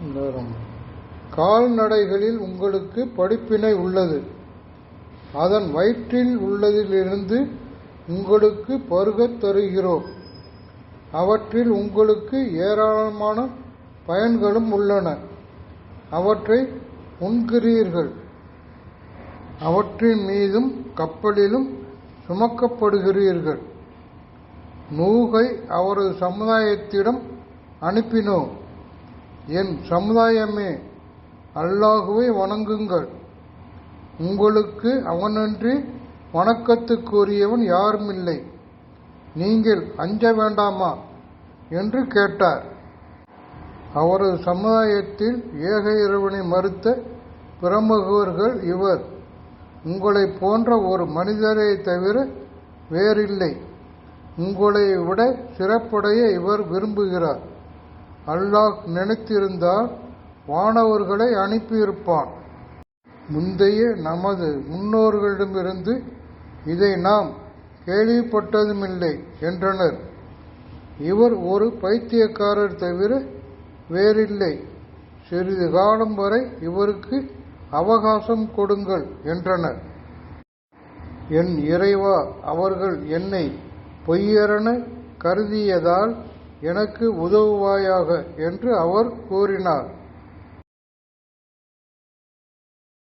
நேரம். கால்நடைகளில் உங்களுக்கு படிப்பினை உள்ளது. அதன் வயிற்றில் உள்ளதிலிருந்து உங்களுக்கு பருகத் தருகிறோம். அவற்றில் உங்களுக்கு ஏராளமான பயன்களும் உள்ளன. அவற்றை உண்கிறீர்கள். அவற்றின் மீதும் கப்பலிலும் சுமக்கப்படுகிறீர்கள். நூகை அவரது சமுதாயத்திடம் அனுப்பினோம். என் சமுதாயமே அல்லாஹுவை வணங்குங்கள். உங்களுக்கு அவனன்றி வணக்கத்துக்குரியவன் யாருமில்லை. நீங்கள் அஞ்ச வேண்டாமா? என்று கேட்டார். அவரது சமுதாயத்தில் ஏக இறைவனை மறுத்த பிரமுகர்கள் இவர். உங்களைப் போன்ற ஒரு மனிதரை தவிர வேறில்லை. உங்களை விட சிறப்புடைய இவர் விரும்புகிறார். அல்லாஹ் நினைத்திருந்தால் வானவர்களை அனுப்பியிருப்பான். முந்தைய நமது முன்னோர்களிடமிருந்து இதை நாம் கேள்விப்பட்டதுமில்லை என்றனர். இவர் ஒரு பைத்தியக்காரர் தவிர வேறில்லை. சிறிது காலம் வரை இவருக்கு அவகாசம் கொடுங்கள் என்றனர். என் இறைவா அவர்கள் என்னை பொய்யரென கருதியதால் எனக்கு உதவுவாயாக என்று அவர் கூறினார்.